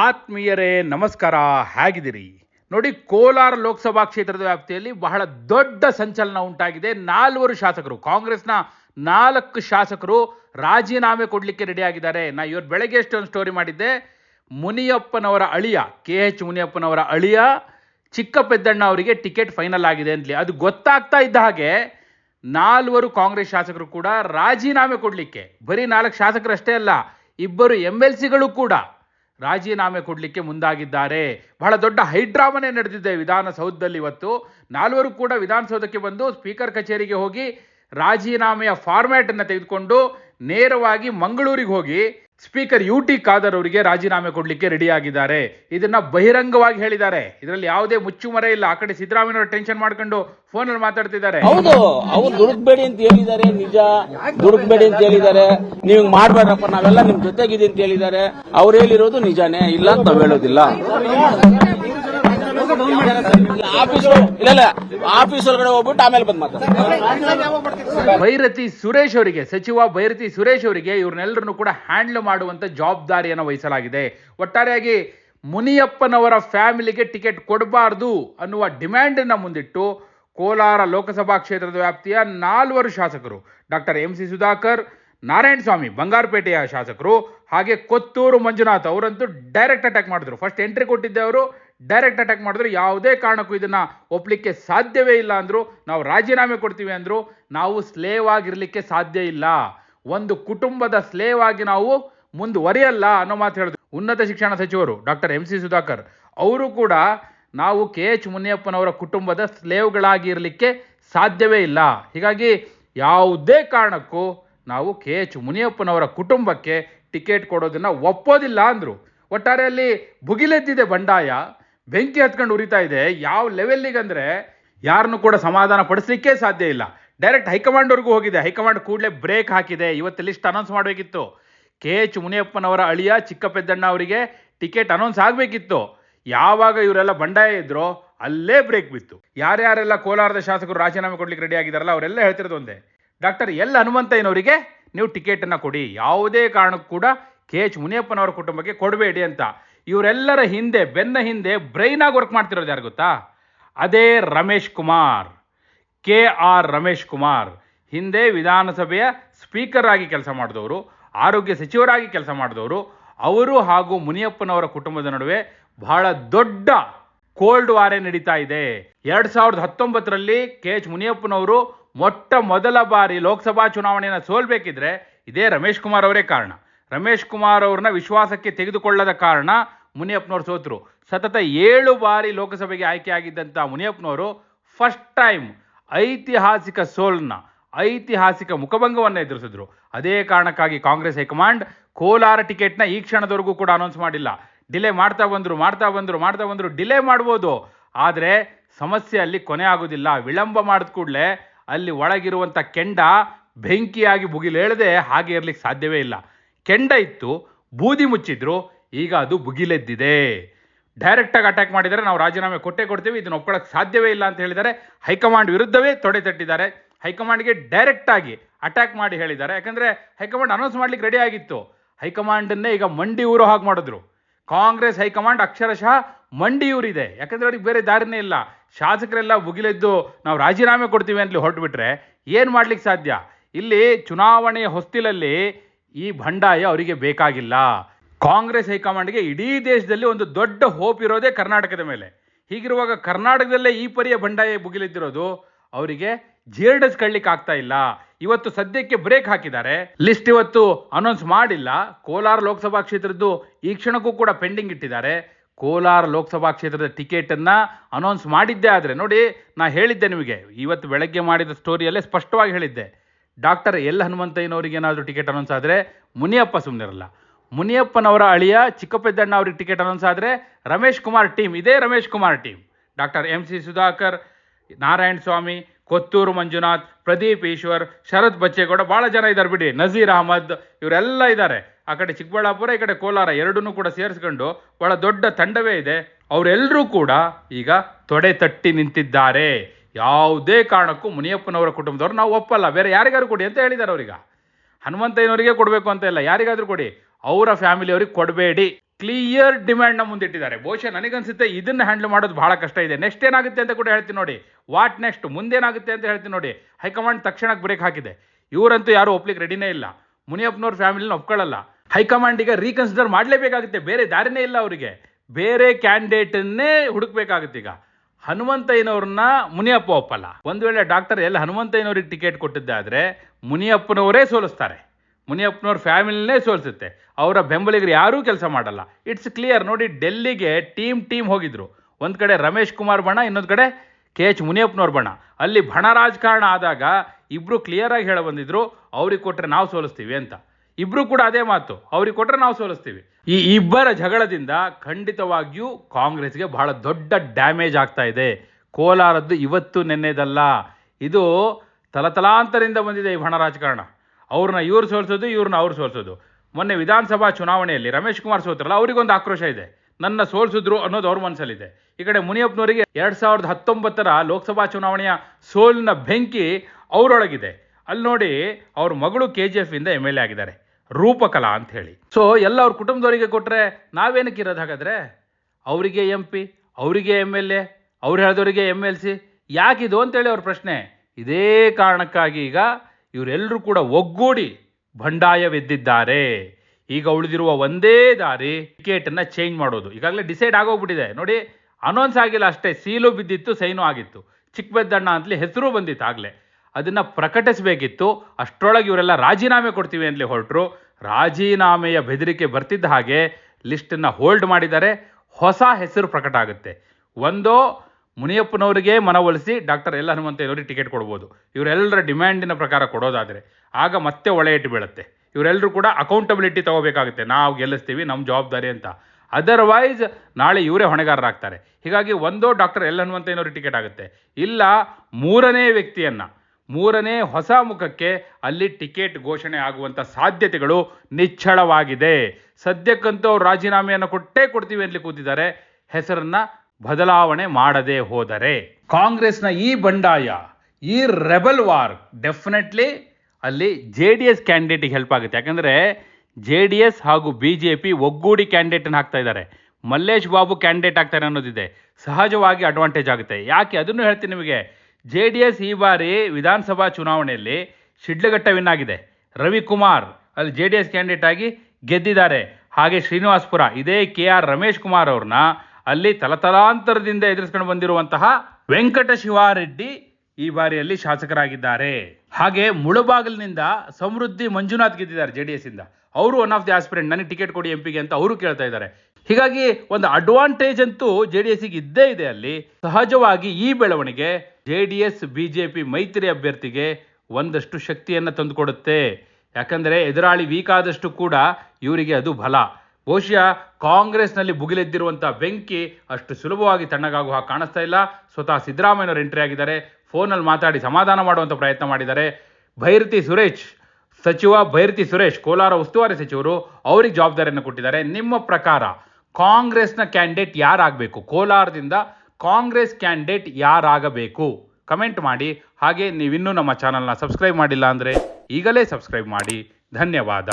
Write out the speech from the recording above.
ಆತ್ಮೀಯರೇ, ನಮಸ್ಕಾರ, ಹೇಗಿದ್ದೀರಿ? ನೋಡಿ, ಕೋಲಾರ ಲೋಕಸಭಾ ಕ್ಷೇತ್ರದ ವ್ಯಾಪ್ತಿಯಲ್ಲಿ ಬಹಳ ದೊಡ್ಡ ಸಂಚಲನ ಉಂಟಾಗಿದೆ. ನಾಲ್ವರು ಶಾಸಕರು, ಕಾಂಗ್ರೆಸ್ನ ನಾಲ್ಕು ಶಾಸಕರು ರಾಜೀನಾಮೆ ಕೊಡಲಿಕ್ಕೆ ರೆಡಿಯಾಗಿದ್ದಾರೆ ನಾ ಇವತ್ತು ಬೆಳಗ್ಗೆ ಎಷ್ಟೊಂದು ಸ್ಟೋರಿ ಮಾಡಿದ್ದೆ. ಮುನಿಯಪ್ಪನವರ ಅಳಿಯ, ಕೆ ಎಚ್ ಮುನಿಯಪ್ಪನವರ ಅಳಿಯ ಚಿಕ್ಕ ಪೆದ್ದಣ್ಣ ಅವರಿಗೆ ಟಿಕೆಟ್ ಫೈನಲ್ ಆಗಿದೆ ಅಂತಲಿ ಅದು ಗೊತ್ತಾಗ್ತಾ ಇದ್ದ ಹಾಗೆ ನಾಲ್ವರು ಕಾಂಗ್ರೆಸ್ ಶಾಸಕರು ಕೂಡ ರಾಜೀನಾಮೆ ಕೊಡಲಿಕ್ಕೆ, ಬರೀ ನಾಲ್ಕು ಶಾಸಕರಷ್ಟೇ ಅಲ್ಲ, ಇಬ್ಬರು ಎಂ ಎಲ್ ಸಿಗಳು ಕೂಡ ರಾಜೀನಾಮೆ ಕೊಡಲಿಕ್ಕೆ ಮುಂದಾಗಿದ್ದಾರೆ. ಬಹಳ ದೊಡ್ಡ ಹೈಡ್ರಾಮನೆ ನಡೆದಿದೆ ವಿಧಾನಸೌಧದಲ್ಲಿ ಇವತ್ತು. ನಾಲ್ವರು ಕೂಡ ವಿಧಾನಸೌಧಕ್ಕೆ ಬಂದು ಸ್ಪೀಕರ್ ಕಚೇರಿಗೆ ಹೋಗಿ ರಾಜೀನಾಮೆಯ ಫಾರ್ಮ್ಯಾಟನ್ನು ತೆಗೆದುಕೊಂಡು ನೇರವಾಗಿ ಮಂಗಳೂರಿಗೆ ಹೋಗಿ ಸ್ಪೀಕರ್ ಯು ಟಿ ಖಾದರ್ ಅವರಿಗೆ ರಾಜೀನಾಮೆ ಕೊಡಲಿಕ್ಕೆ ರೆಡಿಯಾಗಿದ್ದಾರೆ. ಇದನ್ನ ಬಹಿರಂಗವಾಗಿ ಹೇಳಿದ್ದಾರೆ. ಇದರಲ್ಲಿ ಯಾವುದೇ ಮುಚ್ಚುಮರೆ ಇಲ್ಲ. ಆ ಕಡೆ ಸಿದ್ದರಾಮಯ್ಯ ಟೆನ್ಷನ್ ಮಾಡ್ಕೊಂಡು ಫೋನಲ್ಲಿ ಮಾತಾಡ್ತಿದ್ದಾರೆ. ಹೌದು, ಅವ್ರು ದುಡುಕ್ಬೇಡಿ ಅಂತ ಹೇಳಿದ್ದಾರೆ. ನಿಜ, ದುಡುಕ್ಬೇಡಿ ಅಂತ ಹೇಳಿದ್ದಾರೆ. ನೀವು ಮಾಡಬೇಡಪ್ಪ, ನಾವೆಲ್ಲ ನಿಮ್ ಜೊತೆಗಿದೆ ಅಂತ ಹೇಳಿದ್ದಾರೆ. ಅವ್ರು ಹೇಳಿರೋದು ನಿಜಾನೇ, ಇಲ್ಲ ಅಂತ ಹೇಳೋದಿಲ್ಲ. ಆಫೀಸ್ ಇಲ್ಲ ಇಲ್ಲ ಆಫೀಸ್ ಒಳಗಡೆ ಹೋಗ್ಬಿಟ್ಟು ಆಮೇಲೆ ಬಂದ್ ಮಾತಾಡ್ತಾರೆ ಭೈರತಿ ಸುರೇಶ್ ಅವರಿಗೆ ಸಚಿವ ಭೈರತಿ ಸುರೇಶ್ ಅವರಿಗೆ ಇವ್ರನ್ನೆಲ್ಲರನ್ನು ಕೂಡ ಹ್ಯಾಂಡಲ್ ಮಾಡುವಂತ ಜವಾಬ್ದಾರಿಯನ್ನು ವಹಿಸಲಾಗಿದೆ. ಒಟ್ಟಾರೆಯಾಗಿ ಮುನಿಯಪ್ಪನವರ ಫ್ಯಾಮಿಲಿಗೆ ಟಿಕೆಟ್ ಕೊಡಬಾರ್ದು ಅನ್ನುವ ಡಿಮ್ಯಾಂಡ್ ಅನ್ನ ಮುಂದಿಟ್ಟು ಕೋಲಾರ ಲೋಕಸಭಾ ಕ್ಷೇತ್ರದ ವ್ಯಾಪ್ತಿಯ ನಾಲ್ವರು ಶಾಸಕರು doctor M C Sudhakar Narayana Swamy ಬಂಗಾರಪೇಟೆಯ ಶಾಸಕರು ಹಾಗೆ ಕೊತ್ತೂರು ಮಂಜುನಾಥ್ ಅವರಂತೂ ಡೈರೆಕ್ಟ್ ಅಟ್ಯಾಕ್ ಮಾಡಿದ್ರು. ಫಸ್ಟ್ ಎಂಟ್ರಿ ಕೊಟ್ಟಿದ್ದೆ ಅವರು ಡೈರೆಕ್ಟ್ ಅಟ್ಯಾಕ್ ಮಾಡಿದ್ರು, ಯಾವುದೇ ಕಾರಣಕ್ಕೂ ಇದನ್ನು ಒಪ್ಪಲಿಕ್ಕೆ ಸಾಧ್ಯವೇ ಇಲ್ಲ ಅಂದರು, ನಾವು ರಾಜೀನಾಮೆ ಕೊಡ್ತೀವಿ ಅಂದರು, ನಾವು ಸ್ಲೇವ್ ಆಗಿರಲಿಕ್ಕೆ ಸಾಧ್ಯ ಇಲ್ಲ. ಒಂದು ಕುಟುಂಬದ ಸ್ಲೇವ್ ಆಗಿ ನಾವು ಮುಂದುವರಿಯಲ್ಲ ಅನ್ನೋ ಮಾತು ಹೇಳಿದ್ರು ಉನ್ನತ ಶಿಕ್ಷಣ ಸಚಿವರು ಡಾಕ್ಟರ್ ಎಂ ಸಿ ಸುಧಾಕರ್ ಅವರು ಕೂಡ ನಾವು ಕೆ ಎಚ್ ಮುನಿಯಪ್ಪನವರ ಕುಟುಂಬದ ಸ್ಲೇವ್ಗಳಾಗಿ ಇರಲಿಕ್ಕೆ ಸಾಧ್ಯವೇ ಇಲ್ಲ. ಹೀಗಾಗಿ ಯಾವುದೇ ಕಾರಣಕ್ಕೂ ನಾವು ಕೆ ಎಚ್ ಮುನಿಯಪ್ಪನವರ ಕುಟುಂಬಕ್ಕೆ ಟಿಕೆಟ್ ಕೊಡೋದನ್ನು ಒಪ್ಪೋದಿಲ್ಲ ಅಂದರು. ಒಟ್ಟಾರೆ ಅಲ್ಲಿ ಭುಗಿಲೆದ್ದಿದೆ ಬಂಡಾಯ. ಬೆಂಕಿ ಹತ್ಕೊಂಡು ಉರಿತಾ ಇದೆ, ಯಾವ ಲೆವೆಲ್ಲಿಗೆ ಅಂದ್ರೆ ಯಾರನ್ನು ಕೂಡ ಸಮಾಧಾನ ಪಡಿಸಲಿಕ್ಕೆ ಸಾಧ್ಯ ಇಲ್ಲ. ಡೈರೆಕ್ಟ್ ಹೈಕಮಾಂಡ್ವರೆಗೂ ಹೋಗಿದೆ. ಹೈಕಮಾಂಡ್ ಕೂಡಲೇ ಬ್ರೇಕ್ ಹಾಕಿದೆ. ಇವತ್ತು ಲಿಸ್ಟ್ ಅನೌನ್ಸ್ ಮಾಡಬೇಕಿತ್ತು. ಕೆ ಎಚ್ ಮುನಿಯಪ್ಪನವರ ಅಳಿಯ ಚಿಕ್ಕ ಪೆದ್ದಣ್ಣ ಅವರಿಗೆ ಟಿಕೆಟ್ ಅನೌನ್ಸ್ ಆಗಬೇಕಿತ್ತು. ಯಾವಾಗ ಇವರೆಲ್ಲ ಬಂಡಾಯ ಇದ್ರೋ ಅಲ್ಲೇ ಬ್ರೇಕ್ ಬಿತ್ತು. ಯಾರ್ಯಾರೆಲ್ಲ ಕೋಲಾರದ ಶಾಸಕರು ರಾಜೀನಾಮೆ ಕೊಡ್ಲಿಕ್ಕೆ ರೆಡಿ ಆಗಿದಾರಲ್ಲ, ಅವರೆಲ್ಲ ಹೇಳ್ತಿರೋದು ಒಂದೇ. ಡಾಕ್ಟರ್ ಎಲ್ ಹನುಮಂತಯ್ಯನವರಿಗೆ ನೀವು ಟಿಕೆಟನ್ನು ಕೊಡಿ. ಯಾವುದೇ ಕಾರಣಕ್ಕೂ ಕೂಡ ಕೆ ಎಚ್ ಮುನಿಯಪ್ಪನವರ ಕುಟುಂಬಕ್ಕೆ ಕೊಡಬೇಡಿ ಅಂತ. ಇವರೆಲ್ಲರ ಹಿಂದೆ, ಬೆನ್ನ ಹಿಂದೆ ಬ್ರೈನ್ ಆಗಿ ವರ್ಕ್ ಮಾಡ್ತಿರೋದು ಯಾರು ಗೊತ್ತಾ? ಅದೇ Ramesh Kumar. K R Ramesh Kumar. ಹಿಂದೆ ವಿಧಾನಸಭೆಯ ಸ್ಪೀಕರ್ ಆಗಿ ಕೆಲಸ ಮಾಡಿದವರು, ಆರೋಗ್ಯ ಸಚಿವರಾಗಿ ಕೆಲಸ ಮಾಡಿದವರು. ಅವರು ಹಾಗೂ ಮುನಿಯಪ್ಪನವರ ಕುಟುಂಬದ ನಡುವೆ ಬಹಳ ದೊಡ್ಡ ಕೋಲ್ಡ್ ವಾರೆ ನಡೀತಾ ಇದೆ. ಎರಡ್ ಸಾವಿರದ ಹತ್ತೊಂಬತ್ತರಲ್ಲಿ ಕೆ ಎಚ್ ಮುನಿಯಪ್ಪನವರು ಮೊಟ್ಟ ಮೊದಲ ಬಾರಿ ಲೋಕಸಭಾ ಚುನಾವಣೆಯನ್ನು ಸೋಲ್ಬೇಕಿದ್ರೆ ಇದೇ ರಮೇಶ್ ಕುಮಾರ್ ಅವರೇ ಕಾರಣ. ರಮೇಶ್ ಕುಮಾರ್ ಅವ್ರನ್ನ ವಿಶ್ವಾಸಕ್ಕೆ ತೆಗೆದುಕೊಳ್ಳದ ಕಾರಣ ಮುನಿಯಪ್ಪನವರು ಸೋತರು. ಸತತ ಏಳು ಬಾರಿ ಲೋಕಸಭೆಗೆ ಆಯ್ಕೆಯಾಗಿದ್ದಂಥ ಮುನಿಯಪ್ಪನವರು ಫಸ್ಟ್ ಟೈಮ್ ಐತಿಹಾಸಿಕ ಸೋಲ್ನ, ಐತಿಹಾಸಿಕ ಮುಖಭಂಗವನ್ನು ಎದುರಿಸಿದ್ರು. ಅದೇ ಕಾರಣಕ್ಕಾಗಿ ಕಾಂಗ್ರೆಸ್ ಹೈಕಮಾಂಡ್ ಕೋಲಾರ ಟಿಕೆಟ್ನ ಈ ಕ್ಷಣದವರೆಗೂ ಕೂಡ ಅನೌನ್ಸ್ ಮಾಡಿಲ್ಲ. ಡಿಲೇ ಮಾಡ್ತಾ ಬಂದರು ಮಾಡ್ತಾ ಬಂದರು ಮಾಡ್ತಾ ಬಂದರು, ಡಿಲೇ ಮಾಡ್ಬೋದು. ಆದರೆ ಸಮಸ್ಯೆ ಅಲ್ಲಿ ಕೊನೆ ಆಗೋದಿಲ್ಲ. ವಿಳಂಬ ಮಾಡಿದ ಕೂಡಲೇ ಅಲ್ಲಿ ಒಳಗಿರುವಂಥ ಕೆಂಡ ಬೆಂಕಿಯಾಗಿ ಭುಗಿಲೇಳದೆ ಹಾಗೆ ಇರಲಿಕ್ಕೆ ಸಾಧ್ಯವೇ ಇಲ್ಲ. ಕೆಂಡ ಇತ್ತು, ಬೂದಿ ಮುಚ್ಚಿದ್ರು, ಈಗ ಅದು ಭುಗಿಲೆದ್ದಿದೆ ಡೈರೆಕ್ಟಾಗಿ ಅಟ್ಯಾಕ್ ಮಾಡಿದರೆ ನಾವು ರಾಜೀನಾಮೆ ಕೊಟ್ಟೇ ಕೊಡ್ತೀವಿ, ಇದನ್ನು ಒಪ್ಕೊಳ್ಳೋಕೆ ಸಾಧ್ಯವೇ ಇಲ್ಲ ಅಂತ ಹೇಳಿದ್ದಾರೆ ಹೈಕಮಾಂಡ್ ವಿರುದ್ಧವೇ ತೊಡೆ ತಟ್ಟಿದ್ದಾರೆ. ಹೈಕಮಾಂಡ್ಗೆ ಡೈರೆಕ್ಟಾಗಿ ಅಟ್ಯಾಕ್ ಮಾಡಿ ಹೇಳಿದ್ದಾರೆ. ಯಾಕಂದರೆ ಹೈಕಮಾಂಡ್ ಅನೌನ್ಸ್ ಮಾಡ್ಲಿಕ್ಕೆ ರೆಡಿ ಆಗಿತ್ತು. ಹೈಕಮಾಂಡನ್ನೇ ಈಗ ಮಂಡಿ ಊರು ಹಾಗೆ ಮಾಡಿದ್ರು. ಕಾಂಗ್ರೆಸ್ ಹೈಕಮಾಂಡ್ ಅಕ್ಷರಶಃ ಮಂಡಿಯೂರಿದೆ ಯಾಕಂದ್ರೆ ಅವ್ರಿಗೆ ಬೇರೆ ದಾರಿನೇ ಇಲ್ಲ. ಶಾಸಕರೆಲ್ಲ ಮುಗಿಲೆದ್ದು ನಾವು ರಾಜೀನಾಮೆ ಕೊಡ್ತೀವಿ ಅಂತಲಿ ಹೊರಟುಬಿಟ್ರೆ ಏನು ಮಾಡ್ಲಿಕ್ಕೆ ಸಾಧ್ಯ? ಇಲ್ಲಿ ಚುನಾವಣೆಯ ಹೊಸ್ತಿಲಲ್ಲಿ ಈ ಬಂಡಾಯ ಅವರಿಗೆ ಬೇಕಾಗಿಲ್ಲ. ಕಾಂಗ್ರೆಸ್ ಹೈಕಮಾಂಡ್ಗೆ ಇಡೀ ದೇಶದಲ್ಲಿ ಒಂದು ದೊಡ್ಡ ಹೋಪ್ ಇರೋದೇ ಕರ್ನಾಟಕದ ಮೇಲೆ. ಹೀಗಿರುವಾಗ ಕರ್ನಾಟಕದಲ್ಲೇ ಈ ಪರಿಯ ಬಂಡಾಯ ಬುಗಿಲಿದ್ದಿರೋದು ಅವರಿಗೆ ಜೀರ್ಣಿಸ್ಕೊಳ್ಳಿಕ್ಕೆ ಆಗ್ತಾ ಇಲ್ಲ. ಇವತ್ತು ಸದ್ಯಕ್ಕೆ ಬ್ರೇಕ್ ಹಾಕಿದ್ದಾರೆ. ಲಿಸ್ಟ್ ಇವತ್ತು ಅನೌನ್ಸ್ ಮಾಡಿಲ್ಲ. ಕೋಲಾರ ಲೋಕಸಭಾ ಕ್ಷೇತ್ರದ್ದು ಈ ಕ್ಷಣಕ್ಕೂ ಕೂಡ ಪೆಂಡಿಂಗ್ ಇಟ್ಟಿದ್ದಾರೆ. ಕೋಲಾರ ಲೋಕಸಭಾ ಕ್ಷೇತ್ರದ ಟಿಕೆಟ್ ಅನ್ನ ಅನೌನ್ಸ್ ಮಾಡಿದ್ದೆ ಆದ್ರೆ ನೋಡಿ, ನಾ ಹೇಳಿದ್ದೆ ನಿಮಗೆ. ಇವತ್ತು ಬೆಳಗ್ಗೆ ಮಾಡಿದ ಸ್ಟೋರಿಯಲ್ಲೇ ಸ್ಪಷ್ಟವಾಗಿ ಹೇಳಿದ್ದೆ. ಡಾಕ್ಟರ್ ಎಲ್ ಹನುಮಂತಯ್ಯನವರಿಗೆ ಏನಾದರೂ ಟಿಕೆಟ್ ಅನೌನ್ಸ್ ಆದರೆ ಮುನಿಯಪ್ಪ ಸುಮ್ಮನಿರಲ್ಲ ಮುನಿಯಪ್ಪನವರ ಅಳಿಯ ಚಿಕ್ಕಪೆದ್ದಣ್ಣ ಅವ್ರಿಗೆ ಟಿಕೆಟ್ ಅನೌನ್ಸ್ ಆದರೆ ರಮೇಶ್ ಕುಮಾರ್ ಟೀಮ್ ಇದೇ Ramesh Kumar team doctor M C Sudhakar, Narayana Swamy, Kothur Manjunath, Pradeep Eshwar, Sharath Bachegowda ಭಾಳ ಜನ ಇದ್ದಾರೆ ಬಿಡಿ. ನಜೀರ್ ಅಹಮದ್ ಇವರೆಲ್ಲ ಇದ್ದಾರೆ. ಆ ಕಡೆ ಚಿಕ್ಕಬಳ್ಳಾಪುರ, ಈ ಕಡೆ ಕೋಲಾರ ಎರಡನ್ನೂ ಕೂಡ ಸೇರಿಸ್ಕೊಂಡು ಭಾಳ ದೊಡ್ಡ ತಂಡವೇ ಇದೆ. ಅವರೆಲ್ಲರೂ ಕೂಡ ಈಗ ತೊಡೆ ತಟ್ಟಿ ನಿಂತಿದ್ದಾರೆ. ಯಾವುದೇ ಕಾರಣಕ್ಕೂ ಮುನಿಯಪ್ಪನವರ ಕುಟುಂಬದವ್ರು ನಾವು ಒಪ್ಪಲ್ಲ. ಬೇರೆ ಯಾರಿಗಾರು ಕೊಡಿ ಅಂತ ಹೇಳಿದ್ದಾರೆ ಅವ್ರೀಗ. ಹನುಮಂತಯ್ಯನವರಿಗೆ ಕೊಡಬೇಕು ಅಂತ ಇಲ್ಲ. ಯಾರಿಗಾದರೂ ಕೊಡಿ. ಅವರ ಫ್ಯಾಮಿಲಿ ಅವ್ರಿಗೆ ಕೊಡಬೇಡಿ. ಕ್ಲಿಯರ್ ಡಿಮ್ಯಾಂಡ್ನ ಮುಂದಿಟ್ಟಿದ್ದಾರೆ. ಬಹುಶಃ ನನಗನ್ಸುತ್ತೆ ಇದನ್ನ ಹ್ಯಾಂಡಲ್ ಮಾಡೋದು ಬಹಳ ಕಷ್ಟ ಇದೆ. ನೆಕ್ಸ್ಟ್ ಏನಾಗುತ್ತೆ ಅಂತ ಕೂಡ ಹೇಳ್ತೀನಿ ನೋಡಿ. ವಾಟ್ ನೆಕ್ಸ್ಟ್ ಮುಂದೇನಾಗುತ್ತೆ ಅಂತ ಹೇಳ್ತೀನಿ ನೋಡಿ. ಹೈಕಮಾಂಡ್ ತಕ್ಷಣಕ್ಕೆ ಬ್ರೇಕ್ ಹಾಕಿದೆ. ಇವರಂತೂ ಯಾರು ಒಪ್ಲಿಕ್ಕೆ ರೆಡಿನೇ ಇಲ್ಲ. ಮುನಿಯಪ್ಪನವ್ರ ಫ್ಯಾಮಿಲಿನ ಒಪ್ಕೊಳ್ಳಲ್ಲ. ಹೈಕಮಾಂಡ್ ಈಗ ರೀಕನ್ಸಿಡರ್ ಮಾಡಲೇಬೇಕಾಗುತ್ತೆ. ಬೇರೆ ದಾರಿನೇ ಇಲ್ಲ ಅವರಿಗೆ. ಬೇರೆ ಕ್ಯಾಂಡಿಡೇಟನ್ನೇ ಹುಡುಕ್ಬೇಕಾಗುತ್ತೆ ಈಗ. ಹನುಮಂತಯ್ಯನವ್ರನ್ನ ಮುನಿಯಪ್ಪ ಒಪ್ಪಲ್ಲ. ಒಂದು ವೇಳೆ ಡಾಕ್ಟರ್ ಎಲ್ಲಿ ಹನುಮಂತಯ್ಯನವ್ರಿಗೆ ಟಿಕೆಟ್ ಕೊಟ್ಟಿದ್ದಾದರೆ ಮುನಿಯಪ್ಪನವರೇ ಸೋಲಿಸ್ತಾರೆ. ಮುನಿಯಪ್ಪನವ್ರ ಫ್ಯಾಮಿಲಿನೇ ಸೋಲಿಸುತ್ತೆ. ಅವರ ಬೆಂಬಲಿಗರು ಯಾರೂ ಕೆಲಸ ಮಾಡಲ್ಲ. ಇಟ್ಸ್ ಕ್ಲಿಯರ್ ನೋಡಿ, ಡೆಲ್ಲಿಗೆ ಟೀಮ್ ಟೀಮ್ ಹೋಗಿದ್ರು. ಒಂದು ಕಡೆ ರಮೇಶ್ ಕುಮಾರ್ ಬಣ, ಇನ್ನೊಂದು ಕಡೆ ಕೆ ಎಚ್ ಮುನಿಯಪ್ಪನವ್ರ ಬಣ. ಅಲ್ಲಿ ಬಣ ರಾಜಕಾರಣ ಆದಾಗ ಇಬ್ಬರು ಕ್ಲಿಯರಾಗಿ ಹೇಳ ಬಂದಿದ್ರು ಅವ್ರಿಗೆ ಕೊಟ್ಟರೆ ನಾವು ಸೋಲಿಸ್ತೀವಿ ಅಂತ. ಇಬ್ರು ಕೂಡ ಅದೇ ಮಾತು. ಅವ್ರಿಗೆ ಕೊಟ್ರೆ ನಾವು ಸೋಲಿಸ್ತೀವಿ. ಈ ಇಬ್ಬರ ಜಗಳದಿಂದ ಖಂಡಿತವಾಗಿಯೂ ಕಾಂಗ್ರೆಸ್ಗೆ ಬಹಳ ದೊಡ್ಡ ಡ್ಯಾಮೇಜ್ ಆಗ್ತಾ ಇದೆ. ಕೋಲಾರದ್ದು ಇವತ್ತು ನೆನ್ನೆದಲ್ಲ. ಇದು ತಲತಲಾಂತರಿಂದ ಬಂದಿದೆ ಈ ಹಣ ರಾಜಕಾರಣ. ಅವ್ರನ್ನ ಇವ್ರು ಸೋಲಿಸೋದು, ಇವ್ರನ್ನ ಅವ್ರು ಸೋಲಿಸೋದು. ಮೊನ್ನೆ ವಿಧಾನಸಭಾ ಚುನಾವಣೆಯಲ್ಲಿ ರಮೇಶ್ ಕುಮಾರ್ ಸೋತ್ರಲ್ಲ, ಅವರಿಗೊಂದು ಆಕ್ರೋಶ ಇದೆ. ನನ್ನ ಸೋಲಿಸಿದ್ರು ಅನ್ನೋದು ಅವ್ರ ಮನಸ್ಸಲ್ಲಿದೆ ಈ ಕಡೆ ಮುನಿಯಪ್ಪನವರಿಗೆ ಎರಡ್ ಸಾವಿರದ ಹತ್ತೊಂಬತ್ತರ ಲೋಕಸಭಾ ಚುನಾವಣೆಯ ಸೋಲಿನ ಬೆಂಕಿ ಅವರೊಳಗಿದೆ. ಅಲ್ಲಿ ನೋಡಿ ಅವ್ರ ಮಗಳು ಕೆ ಜಿ ಎಫ್ ಇಂದ ಎಂ ಎಲ್ ಎ ಆಗಿದ್ದಾರೆ. ರೂಪಕಲಾ ಅಂತ ಹೇಳಿ ಸೊ ಎಲ್ಲ ಅವ್ರ ಕುಟುಂಬದವರಿಗೆ ಕೊಟ್ಟರೆ ನಾವೇನಕ್ಕೆ ಇರೋದು ಹಾಗಾದ್ರೆ? ಅವರಿಗೆ ಎಂ ಪಿ ಅವರಿಗೆ ಎಂ ಎಲ್ ಎ ಅವ್ರು ಹೇಳಿದವರಿಗೆ ಎಂ ಎಲ್ ಸಿ ಯಾಕಿದು ಅಂತೇಳಿ ಅವ್ರ ಪ್ರಶ್ನೆ. ಇದೇ ಕಾರಣಕ್ಕಾಗಿ ಈಗ ಇವರೆಲ್ಲರೂ ಕೂಡ ಒಗ್ಗೂಡಿ ಬಂಡಾಯವೆದ್ದಿದ್ದಾರೆ. ಈಗ ಉಳಿದಿರುವ ಒಂದೇ ದಾರಿ ಟಿಕೆಟನ್ನು ಚೇಂಜ್ ಮಾಡೋದು. ಈಗಾಗಲೇ ಡಿಸೈಡ್ ಆಗೋಗ್ಬಿಟ್ಟಿದೆ. ನೋಡಿ, ಅನೌನ್ಸ್ ಆಗಿಲ್ಲ ಅಷ್ಟೇ, ಸೀಲು ಬಿದ್ದಿತ್ತು, ಸೈನು ಆಗಿತ್ತು. ಚಿಕ್ಕಬೆದ್ದಣ್ಣ ಅಂತಲೇ ಹೆಸರು ಬಂದಿತ್ತು ಆಗಲೇ. ಅದನ್ನು ಪ್ರಕಟಿಸಬೇಕಿತ್ತು. ಅಷ್ಟರೊಳಗೆ ಇವರೆಲ್ಲ ರಾಜೀನಾಮೆ ಕೊಡ್ತೀವಿ ಅಂತಲೇ ಹೊರಟರು. ರಾಜೀನಾಮೆಯ ಬೆದರಿಕೆ ಬರ್ತಿದ್ದ ಹಾಗೆ ಲಿಸ್ಟನ್ನು ಹೋಲ್ಡ್ ಮಾಡಿದರೆ ಹೊಸ ಹೆಸರು ಪ್ರಕಟ ಆಗುತ್ತೆ. ಒಂದೋ ಮುನಿಯಪ್ಪನವರಿಗೆ ಮನವೊಲಿಸಿ ಡಾಕ್ಟರ್ ಎಲ್ ಹನುಮಂತಯ್ಯನವರಿಗೆ ಟಿಕೆಟ್ ಕೊಡ್ಬೋದು. ಇವರೆಲ್ಲರ ಡಿಮ್ಯಾಂಡಿನ ಪ್ರಕಾರ ಕೊಡೋದಾದರೆ ಆಗ ಮತ್ತೆ ಒಳೆ ಇಟ್ಟು ಬೀಳುತ್ತೆ. ಇವರೆಲ್ಲರೂ ಕೂಡ ಅಕೌಂಟಬಿಲಿಟಿ ತಗೋಬೇಕಾಗುತ್ತೆ. ನಾವು ಗೆಲ್ಲಿಸ್ತೀವಿ, ನಮ್ಮ ಜವಾಬ್ದಾರಿ ಅಂತ. ಅದರ್ವೈಸ್ ನಾಳೆ ಇವರೇ ಹೊಣೆಗಾರರಾಗ್ತಾರೆ. ಹೀಗಾಗಿ ಒಂದೋ ಡಾಕ್ಟರ್ ಎಲ್ ಹನುಮಂತಯ್ಯನವ್ರಿಗೆ ಟಿಕೆಟ್ ಆಗುತ್ತೆ. ಇಲ್ಲ ಮೂರನೇ ವ್ಯಕ್ತಿಯನ್ನು ಮೂರನೇ ಹೊಸ ಮುಖಕ್ಕೆ ಅಲ್ಲಿ ಟಿಕೆಟ್ ಘೋಷಣೆ ಆಗುವಂಥ ಸಾಧ್ಯತೆಗಳು ನಿಚ್ಚಳವಾಗಿದೆ. ಸದ್ಯಕ್ಕಂತೂ ಅವರು ರಾಜೀನಾಮೆಯನ್ನು ಕೊಟ್ಟೇ ಕೊಡ್ತೀವಿ ಅಲ್ಲಿ ಕೂತಿದ್ದಾರೆ. ಹೆಸರನ್ನು ಬದಲಾವಣೆ ಮಾಡದೇ ಹೋದರೆ. ಕಾಂಗ್ರೆಸ್ನ ಈ ಬಂಡಾಯ, ಈ ರೆಬಲ್ ವಾರ್ ಡೆಫಿನೆಟ್ಲಿ ಅಲ್ಲಿ ಜೆ ಡಿ ಎಸ್ ಕ್ಯಾಂಡಿಡೇಟಿಗೆ ಹೆಲ್ಪ್ ಆಗುತ್ತೆ. ಯಾಕಂದರೆ ಜೆ ಡಿ ಎಸ್ ಹಾಗೂ ಬಿ ಜೆ ಪಿ ಒಗ್ಗೂಡಿ ಕ್ಯಾಂಡಿಡೇಟನ್ನು ಹಾಕ್ತಾ ಇದ್ದಾರೆ. ಮಲ್ಲೇಶ್ ಬಾಬು ಕ್ಯಾಂಡಿಡೇಟ್ ಆಗ್ತಾರೆ ಅನ್ನೋದಿದೆ. ಸಹಜವಾಗಿ ಅಡ್ವಾಂಟೇಜ್ ಆಗುತ್ತೆ. ಯಾಕೆ? ಅದನ್ನು ಹೇಳ್ತೀನಿ ನಿಮಗೆ. ಜೆ ಡಿ ಎಸ್ ಈ ಬಾರಿ ವಿಧಾನಸಭಾ ಚುನಾವಣೆಯಲ್ಲಿ ಶಿಡ್ಲಘಟ್ಟ ವಿನ್ ಆಗಿದೆ. ರವಿಕುಮಾರ್ ಅಲ್ಲಿ ಜೆ ಡಿ ಎಸ್ ಕ್ಯಾಂಡಿಡೇಟ್ ಆಗಿ ಗೆದ್ದಿದ್ದಾರೆ. ಹಾಗೆ ಶ್ರೀನಿವಾಸ್ಪುರ ಇದೇ ಕೆ ಆರ್ ರಮೇಶ್ ಕುಮಾರ್ ಅವ್ರನ್ನ ಅಲ್ಲಿ ತಲತಲಾಂತರದಿಂದ ಎದುರಿಸ್ಕೊಂಡು ಬಂದಿರುವಂತಹ ವೆಂಕಟ ಶಿವಾರೆಡ್ಡಿ ಈ ಬಾರಿಯಲ್ಲಿ ಶಾಸಕರಾಗಿದ್ದಾರೆ. ಹಾಗೆ ಮುಳುಬಾಗಿಲಿನಿಂದ ಸಮೃದ್ಧಿ ಮಂಜುನಾಥ್ ಗೆದ್ದಿದ್ದಾರೆ ಜೆ ಡಿ ಎಸ್ ಇಂದ. ಅವರು ಒನ್ ಆಫ್ ದಿ ಆಸ್ಪಿರೆಂಟ್ ನನಗೆ ಟಿಕೆಟ್ ಕೊಡಿ ಎಂಪಿಗೆ ಅಂತ ಅವರು ಕೇಳ್ತಾ ಇದ್ದಾರೆ. ಹೀಗಾಗಿ ಒಂದು ಅಡ್ವಾಂಟೇಜ್ ಅಂತೂ ಜೆ ಡಿ ಎಸ್ಗೆ ಇದ್ದೇ ಇದೆ ಅಲ್ಲಿ. ಸಹಜವಾಗಿ ಈ ಬೆಳವಣಿಗೆ J D B J P ಮೈತ್ರಿ ಅಭ್ಯರ್ಥಿಗೆ ಒಂದಷ್ಟು ಶಕ್ತಿಯನ್ನು ತಂದುಕೊಡುತ್ತೆ. ಯಾಕಂದರೆ ಎದುರಾಳಿ ವೀಕ್ ಆದಷ್ಟು ಕೂಡ ಇವರಿಗೆ ಅದು ಬಲ. ಬಹುಶಃ ಕಾಂಗ್ರೆಸ್ನಲ್ಲಿ ಭುಗಿಲೆದ್ದಿರುವಂಥ ಬೆಂಕಿ ಅಷ್ಟು ಸುಲಭವಾಗಿ ತಣ್ಣಗಾಗುವ ಕಾಣಿಸ್ತಾ ಇಲ್ಲ. ಸ್ವತಃ ಸಿದ್ದರಾಮಯ್ಯನವರು ಎಂಟ್ರಿ ಆಗಿದ್ದಾರೆ. ಫೋನಲ್ಲಿ ಮಾತಾಡಿ ಸಮಾಧಾನ ಮಾಡುವಂಥ ಪ್ರಯತ್ನ ಮಾಡಿದ್ದಾರೆ. ಭೈರತಿ ಸುರೇಶ್, ಸಚಿವ ಭೈರತಿ ಸುರೇಶ್, ಕೋಲಾರ ಉಸ್ತುವಾರಿ ಸಚಿವರು ಅವರಿಗೆ ಜವಾಬ್ದಾರಿಯನ್ನು ಕೊಟ್ಟಿದ್ದಾರೆ. ನಿಮ್ಮ ಪ್ರಕಾರ ಕಾಂಗ್ರೆಸ್ನ ಕ್ಯಾಂಡಿಡೇಟ್ ಯಾರಾಗಬೇಕು? ಕೋಲಾರದಿಂದ ಕಾಂಗ್ರೆಸ್ ಕ್ಯಾಂಡಿಡೇಟ್ ಯಾರಾಗಬೇಕು? ಕಮೆಂಟ್ ಮಾಡಿ. ಹಾಗೆ ನೀವಿನ್ನೂ ನಮ್ಮ ಚಾನಲ್ನ ಸಬ್ಸ್ಕ್ರೈಬ್ ಮಾಡಿಲ್ಲ ಅಂದರೆ ಈಗಲೇ ಸಬ್ಸ್ಕ್ರೈಬ್ ಮಾಡಿ. ಧನ್ಯವಾದ.